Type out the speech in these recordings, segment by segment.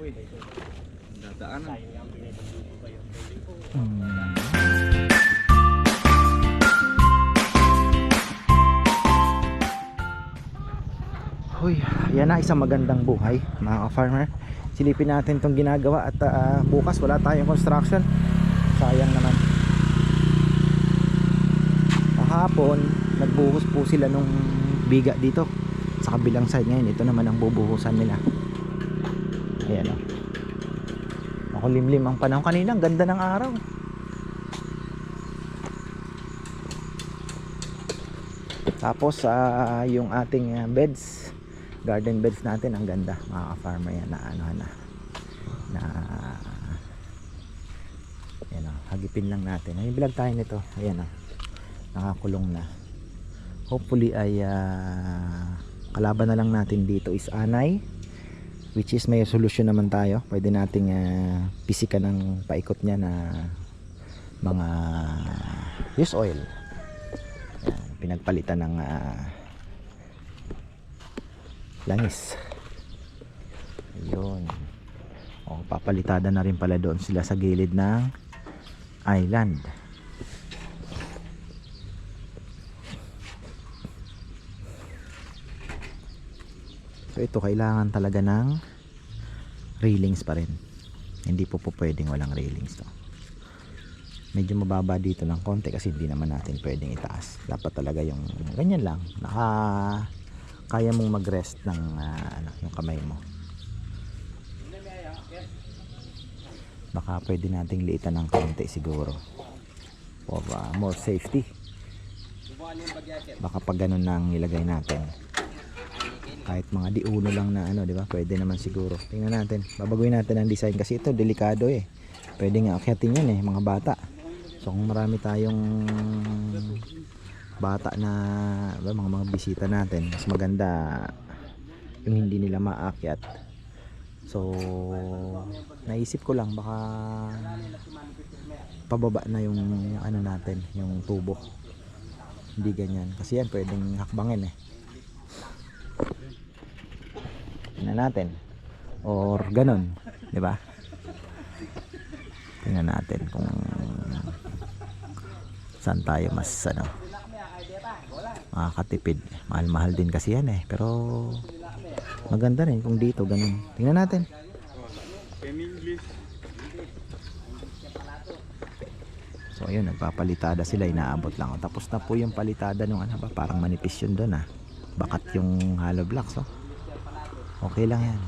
Uy. Hoy, yan na isang magandang buhay mga farmer Silipin natin itong ginagawa at ah, bukas wala tayong construction. Sayang naman. Kahapon, nagbuhos po sila nung biga dito sa kabilang side ngayon. Ito naman ang bubuhusan nila. Ayan o. Makulimlim ang panahon. Kanina. Ang ganda ng araw. Tapos ah, yung ating ah, beds. Garden beds natin ang ganda. Mga farmer yan na ano na na yan o hagipin lang natin. Ay bilag tayo nito. Ayan o nakakulong na. Hopefully ay ah, kalaban na lang natin dito is anay which is may solution naman tayo. Pwede nating uh, pisikan ng paikot niya na mga use oil. Yan, pinagpalitan ng ah, langis. Yun o papalitada na rin pala doon sila sa gilid ng island ito kailangan talaga ng railings pa rin hindi po po pwedeng walang railings to medyo mababa dito ng konti kasi hindi naman natin pwedeng itaas dapat talaga yung ganyan lang naka kaya mong mag-rest ng ah, ano, yung kamay mo. Baka pwede nating liitan ng konti siguro. For ah, more safety. Baka pag ganun lang ilagay natin. Kahit mga diuno lang na ano, di ba? Pwede naman siguro. Tingnan natin. Babaguhin natin ang design kasi ito delikado eh. Pwede nga akyatin yan eh, mga bata. So kung marami tayong bata na ba, mga mga bisita natin mas maganda yung hindi nila maakyat so naisip ko lang baka pababa na yung ano natin yung tubo hindi ganyan kasi yan pwedeng hakbangin eh tingnan natin. Or ganun di ba? Tingnan natin kung saan tayo mas ano makakatipid. Mahal-mahal din kasi yan eh. Pero maganda rin kung dito ganun. Tingnan natin. So ayun nagpapalitada sila. Inaabot lang. Tapos na po yung palitada nung ano ba parang manipis yun doon ah. Bakat yung hollow blocks oh okay lang yan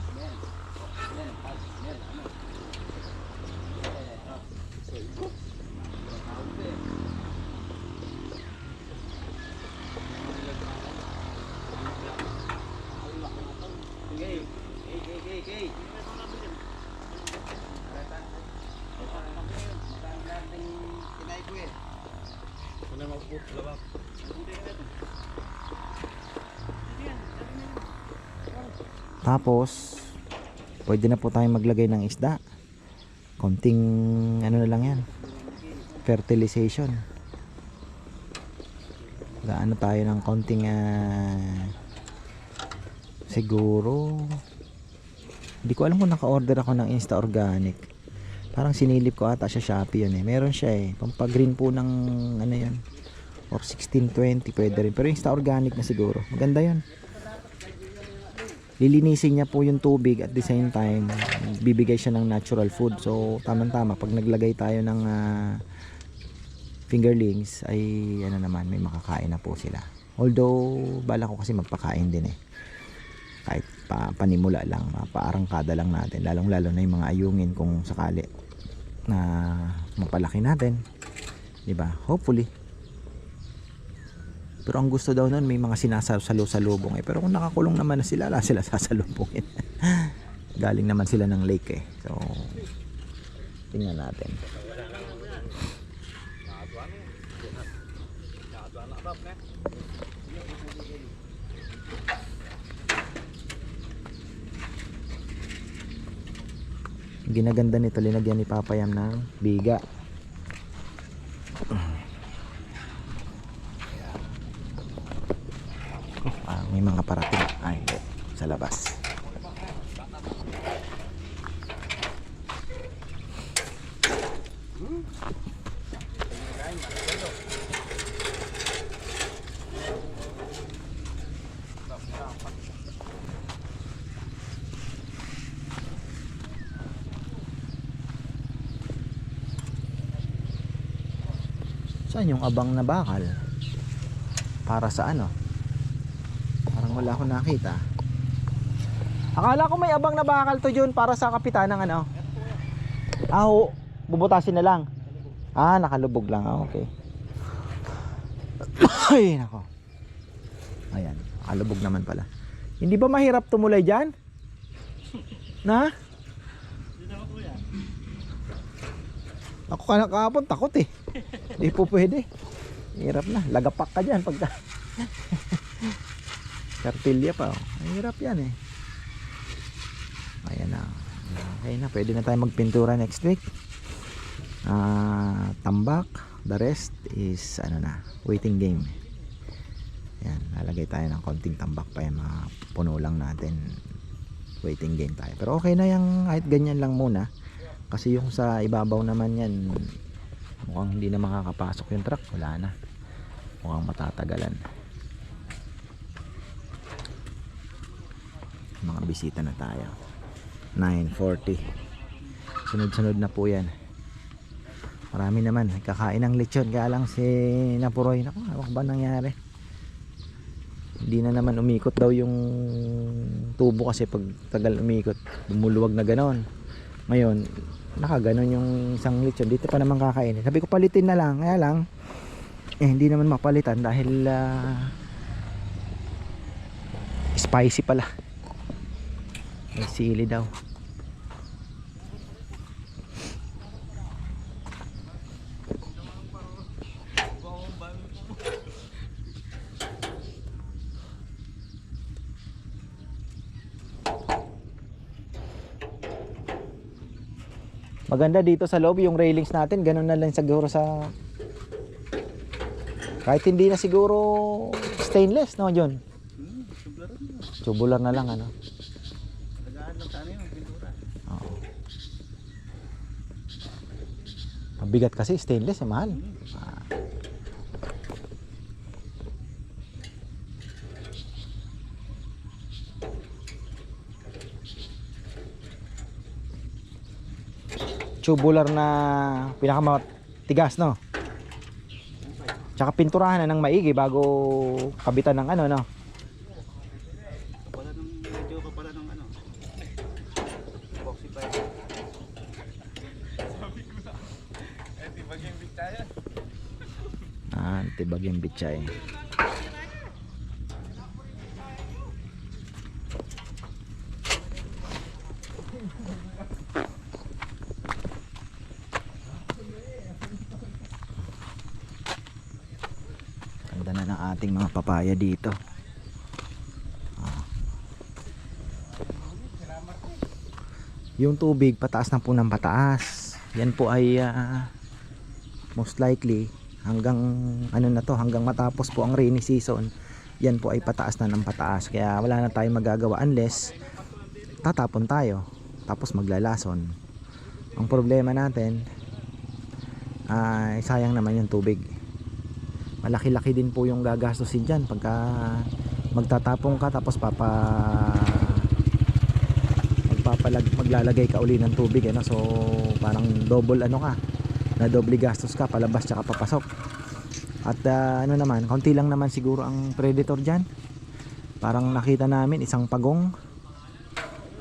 Tapos, pwede na po tayong maglagay ng isda. Konting, ano na lang yan, fertilization. Gaano tayo ng konting, ah, siguro, hindi ko alam kung naka-order ako ng Insta Organic. Parang sinilip ko ata sa Shopee yun eh. Meron siya eh. Pampagreen po ng, ano yun, or 1620 pwede rin. Pero Insta Organic na siguro. Maganda yun lilinisin niya po yung tubig at the same time bibigay siya ng natural food. So tamang tama pag naglagay tayo ng ah, fingerlings ay ano naman may makakain na po sila. Although bala ko kasi magpakain din eh. Kahit pa, panimula lang paarangkada lang natin. Lalong lalo na yung mga ayungin kung sakali na mapalaki natin. Di ba? Hopefully pero ang gusto daw nun may mga sinasalo-salubong eh. Pero kung nakakulong naman na sila, wala sila sasalubungin. Galing naman sila ng lake eh. So, tingnan natin. Ginaganda nito, linagyan ni Papayam ng biga. Ah, may mga parating. Ay, hindi. Sa labas. Saan yung abang na bakal? Para sa ano? Parang wala akong nakita. Akala ko may abang na bakal to Jun para sa kapitan ng ano. Ah, oo. Bubutasin na lang. Ah, nakalubog lang. Ah, okay. Ay, nako. Ayan, nakalubog naman pala. Hindi ba mahirap tumulay dyan? Na? Ako ka kahapon, takot eh. Hindi po pwede. Hirap na. Lagapak ka dyan pagka... Kartilya pa. Oh. Hirap yan eh. Ayan na. Okay na. Pwede na tayo magpintura next week. Ah, tambak. The rest is ano na. Waiting game. Yan. Lalagay tayo ng konting tambak pa yung mga puno lang natin. Waiting game tayo. Pero okay na yung kahit ganyan lang muna. Kasi yung sa ibabaw naman yan mukhang hindi na makakapasok yung truck. Wala na. Mukhang matatagalan. Mga bisita na tayo. 9.40 Sunod-sunod na po yan. Marami naman. Kakain ng lechon. Kaya lang si Napuroy. Naku, ano ba nangyari? Hindi na naman umikot daw yung tubo kasi pag tagal umikot, lumuluwag na ganon. Ngayon, nakaganon yung isang lechon. Dito pa naman kakain. Sabi ko palitin na lang. Kaya lang, eh, hindi naman mapalitan dahil ah, spicy pala. May sili daw. Maganda dito sa loob yung railings natin, ganun na lang siguro sa kahit hindi na siguro stainless no John. Hmm, tubular na. Lang ano. Tagaan lang sana yung pintura. Oo. Mabigat kasi stainless, eh, mahal. Ah. Tubular na pinakamatigas, no? Tsaka pinturahan na ng maigi bago kabitan ng ano, no? Kapala ng medyo kapala ng ano. Epoxy pipe. Ah, tibag yung bitchay. Ganda na ng ating mga papaya dito. Yung tubig pataas na po ng pataas. Yan po ay ah, most likely hanggang ano na to hanggang matapos po ang rainy season yan po ay pataas na ng pataas kaya wala na tayong magagawa unless tatapon tayo tapos maglalason ang problema natin ay sayang naman yung tubig malaki-laki din po yung gagastusin dyan. Pagka magtatapong ka tapos papa magpapalag maglalagay ka uli ng tubig ano so parang double ano ka na doble gastos ka palabas tsaka papasok. At ah, ano naman kaunti lang naman siguro ang predator dyan. Parang nakita namin isang pagong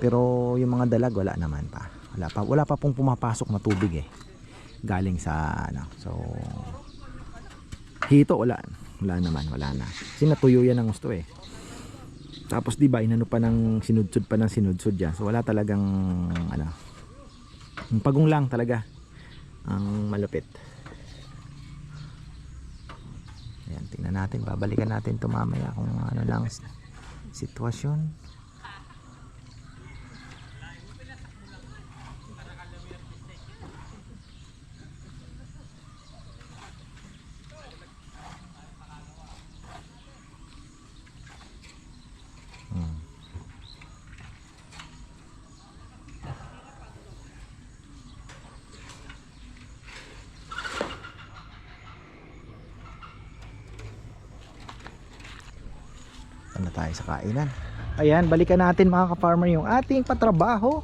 pero yung mga dalag wala naman pa. Wala pa wala pa pong pumapasok na tubig eh galing sa ano so hito wala. Wala naman wala na. Kasi natuyo yan ang gusto eh. Tapos di ba inano pa ng sinudsud pa ng sinudsud yan. So wala talagang ano pagong lang talaga ang malupit. Ayan, tingnan natin, babalikan natin ito mamaya kung ano lang sitwasyon. Hmm. Ano tayo sa kainan? Ayan, balikan natin mga ka-farmer yung ating patrabaho.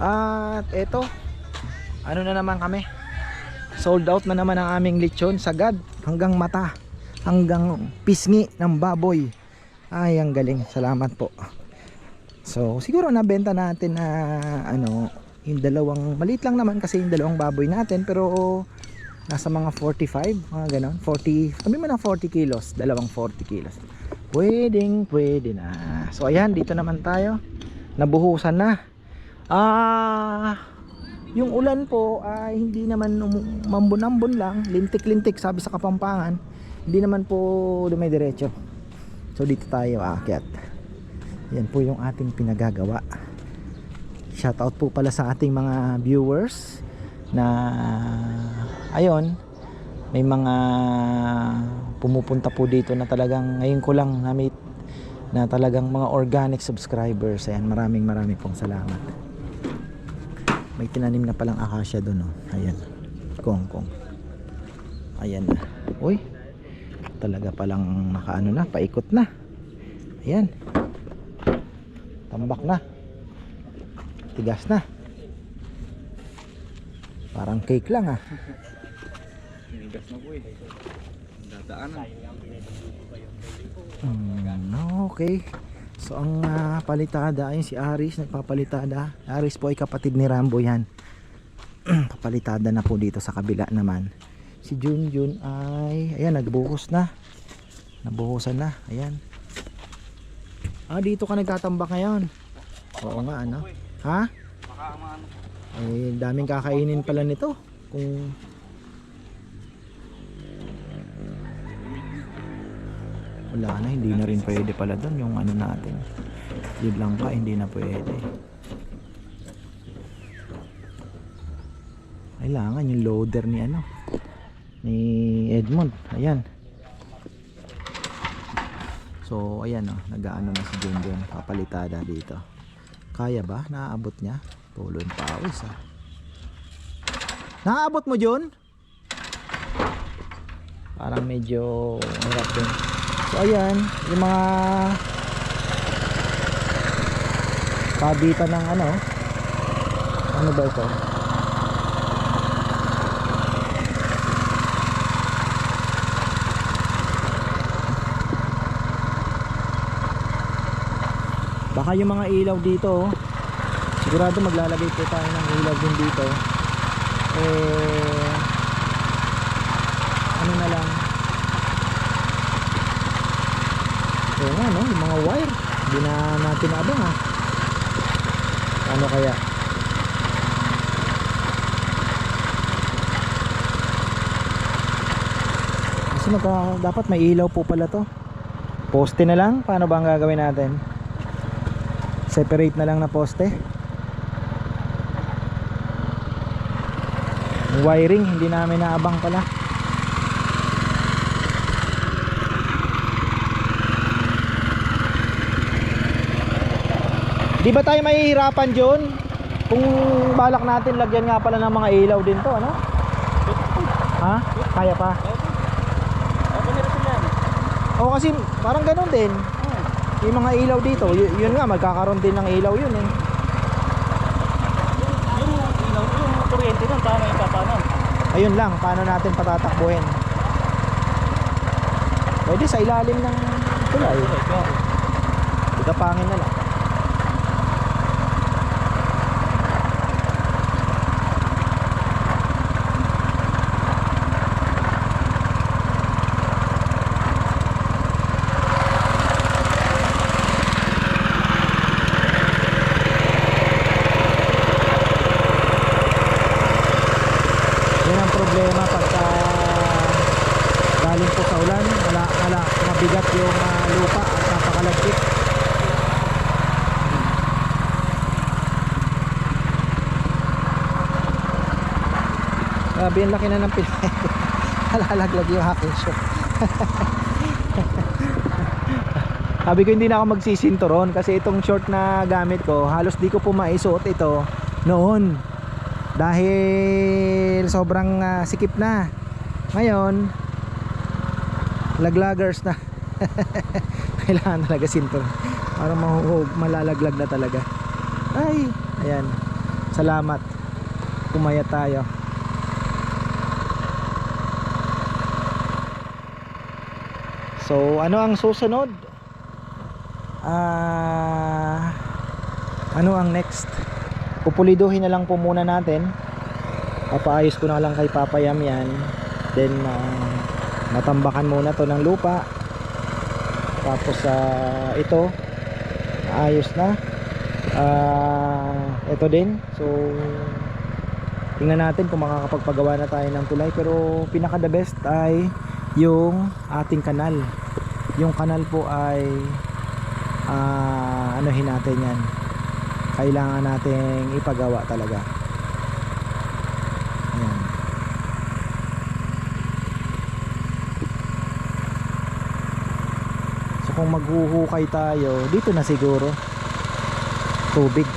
At eto, ano na naman kami? sold out na naman ang aming lechon sagad hanggang mata hanggang pisngi ng baboy ay ang galing salamat po so siguro nabenta natin na ano yung dalawang maliit lang naman kasi yung dalawang baboy natin pero nasa mga 45 mga ganon 40 sabi mo na 40 kilos dalawang 40 kilos pwedeng pwede na. So ayan dito naman tayo. Nabuhusan na. Ah yung ulan po ay hindi naman umu- mambon-ambon lang. Lintik-lintik sabi sa kapampangan. Hindi naman po dumidiretso. So dito tayo aakyat. Yan po yung ating pinagagawa. Shoutout po pala sa ating mga viewers na ayon may mga pumupunta po dito na talagang ngayon ko lang na-meet na talagang mga organic subscribers. Ayan maraming maraming pong salamat. May tinanim na palang akasya doon oh. ayan. Kong kong. Ayan. Na uy talaga palang nakaano na paikot na. Ayan. Tambak na. Tigas na. Parang cake lang ah Hinigas na po eh. Dadaanan. Mm, okay. So ang ah, palitada ayun si Aris nagpapalitada. Aris po ay kapatid ni Rambo yan. Papalitada na po dito sa kabila naman. Si Junjun ay ayan nagbuhos na. Nabuhusan na. Ayan. Ah dito ka nagtatambak ngayon. Oo nga ano. Ha? Baka maano. Ay daming kakainin pala nito. Kung wala na, hindi na rin pwede pala doon yung ano natin. Yun lang pa, hindi na pwede. Kailangan yung loader ni ano ni Edmond. Ayan. So, ayan oh, nag-aano na si Junjun, papalitada dito. Kaya ba? Naaabot niya? Tulo yung pawis ah. Naaabot mo Jun? Parang medyo hirap din. So ayan, yung mga pabitan ng ano ano ba ito? Baka yung mga ilaw dito oh. Sigurado maglalagay po tayo ng ilaw din dito eh ano na lang Oo nga no, yung mga wire hindi na natin abang ha? Ano kaya? Kasi magka, dapat may ilaw po pala to. Poste na lang. Paano ba ang gagawin natin? Separate na lang na poste. Wiring hindi namin naabang pala Di ba tayo mahihirapan John? Kung balak natin lagyan nga pala ng mga ilaw din to ano? Ha? Kaya pa? Oo kasi parang ganun din Yung mga ilaw dito Yun nga magkakaroon din ng ilaw yun eh Yung ilaw, yung kuryente nun, paano yung? Ayun lang, paano natin patatakbuhin Pwede sa ilalim ng tulay Igapangin na lang Yan ang problema pagka galing po sa ulan, wala, wala, mabigat yung ah, lupa at napakalagkit. Grabe yung laki na ng pin. Nalalaglag yung aking show. Sabi ko hindi na ako magsisinturon kasi itong short na gamit ko, halos di ko po maisuot ito noon. Dahil sobrang ah, sikip na. Ngayon laglagers na. Kailangan talaga sinto. Para mahuhug malalaglag na talaga. Ay ayan. Salamat. Kumaya tayo So, ano ang susunod? Ah, ano ang next? Pupuliduhin na lang po muna natin. Papaayos ko na lang kay Papa Yam yan. Then, ah, natambakan muna to ng lupa. Tapos, ah, ito, ayos na. Ah, ito din. So, tingnan natin kung makakapagpagawa na tayo ng tulay. Pero, pinaka the best ay yung ating kanal. Yung kanal po ay ah anuhin natin yan. Kailangan nating ipagawa talaga. Yan so kung maghuhukay tayo dito na siguro. Tubig.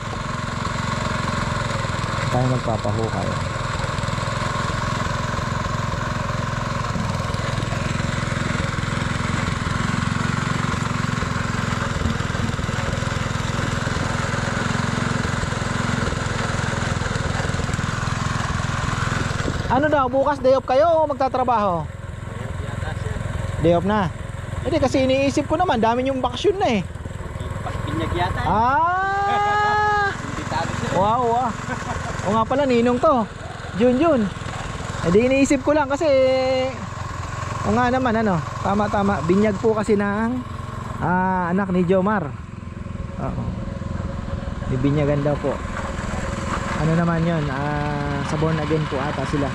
Tayo magpapahukay Ano daw, bukas day off kayo o magtatrabaho? Day off na. Hindi kasi iniisip ko naman, dami yung bakasyon na eh. Pagpinyag yata. Ah! Tago sila. Wow, wow. O nga pala, ninong to. Jun, Jun. Eh di iniisip ko lang kasi o nga naman ano, tama tama. Binyag po kasi ng ah, anak ni Jomar. Oo. Bibinyagan daw po. Ano naman 'yon? Ah, sa born again po ata sila.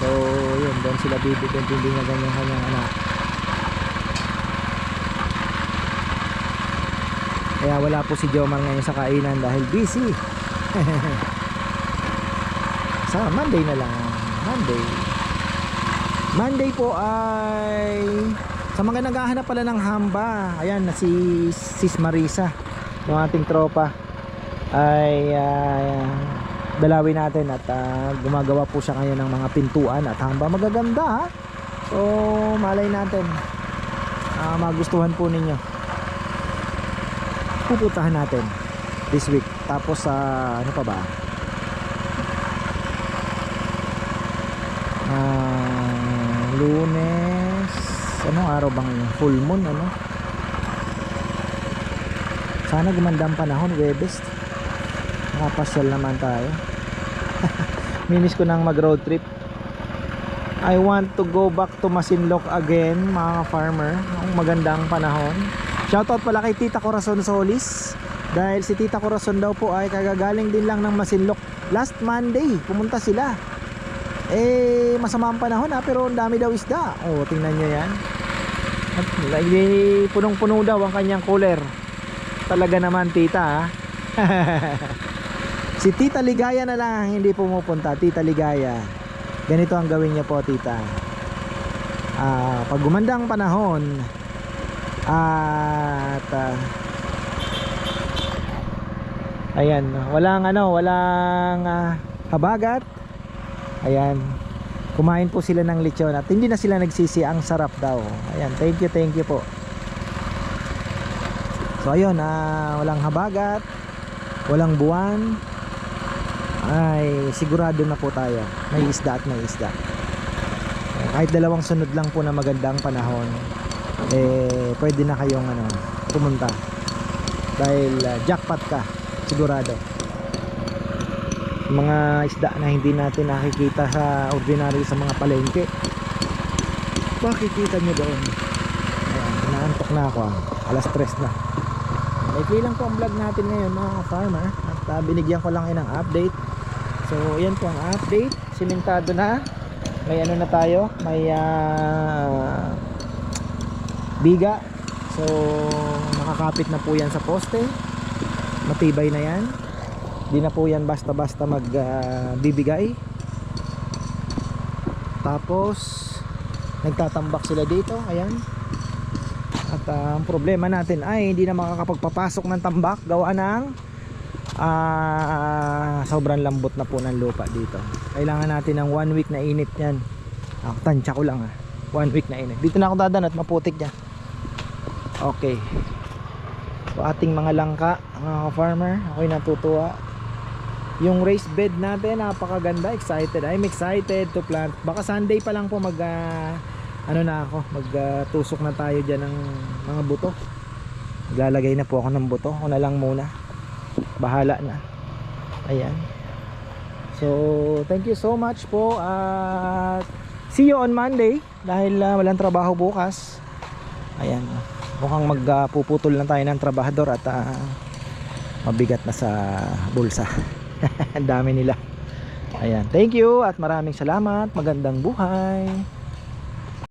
So, yun, doon sila bibigyan binyagan yung kanyang anak. Kaya wala po si Jomar ngayon sa kainan dahil busy. sa Monday na lang. Monday. Monday po ay sa mga naghahanap pala ng hamba. Ayan na si Sis Marisa, yung ating tropa ay ah, dalawin natin at ah, gumagawa po siya ngayon ng mga pintuan at hamba magaganda ha. So malay natin ah, magustuhan po ninyo. Pupuntahan natin this week. Tapos sa ano pa ba? Ah, lunes anong araw bang full moon ano sana gumanda ang panahon Webes nakapasyal naman tayo minis ko nang mag road trip. I want to go back to Masinloc again mga farmer ang magandang panahon. Shoutout pala kay Tita Corazon Solis dahil si Tita Corazon daw po ay kagagaling din lang ng Masinloc. Last Monday pumunta sila. Eh masama ang panahon ha pero ang dami daw isda. Oh tingnan nyo yan. At lagi punong-puno daw ang kanyang cooler. Talaga naman tita ha si tita Ligaya na lang ang hindi pumupunta tita Ligaya ganito ang gawin niya po tita Ah, pag gumanda ang panahon at ah, ayan walang ano walang ah, habagat Ayan. Kumain po sila ng lechon at hindi na sila nagsisi. Ang sarap daw. Ayan. Thank you, thank you po. So ayun, ah, walang habagat, walang buwan. Ay, sigurado na po tayo. May isda at may isda. Kahit dalawang sunod lang po na magandang panahon, eh pwede na kayong ano, pumunta. Dahil ah, jackpot ka, sigurado mga isda na hindi natin nakikita sa ordinary sa mga palengke makikita nyo doon ayan, naantok na ako ah. alas 3 na maikli lang po ang vlog natin ngayon mga farmer at ah, binigyan ko lang kayo ng update so yan po ang update. Simentado na. May ano na tayo? May ah, biga. So nakakapit na po yan sa poste. Matibay na yan. Di na po yan basta basta mag ah, bibigay. Tapos nagtatambak sila dito. Ayan. At ah, ang problema natin ay hindi na makakapagpapasok ng tambak. Gawa ng ah, sobrang lambot na po ng lupa dito. Kailangan natin ng one week na init yan. Ako tansya ko lang ah. One week na init. Dito na ako dadan at maputik yan okay. So ating mga langka mga farmer ako'y natutuwa. Yung raised bed natin napakaganda. Excited. I'm excited to plant. Baka Sunday pa lang po mag ah, ano na ako magtusok na tayo dyan ng mga buto. Maglalagay na po ako ng buto. Ako na lang muna bahala na. Ayan. So thank you so much po at see you on Monday dahil ah, walang trabaho bukas. Ayan. Mukhang magpuputol na tayo ng trabahador at ah, mabigat na sa bulsa. Ang dami nila. Ayan. Thank you at maraming salamat. Magandang buhay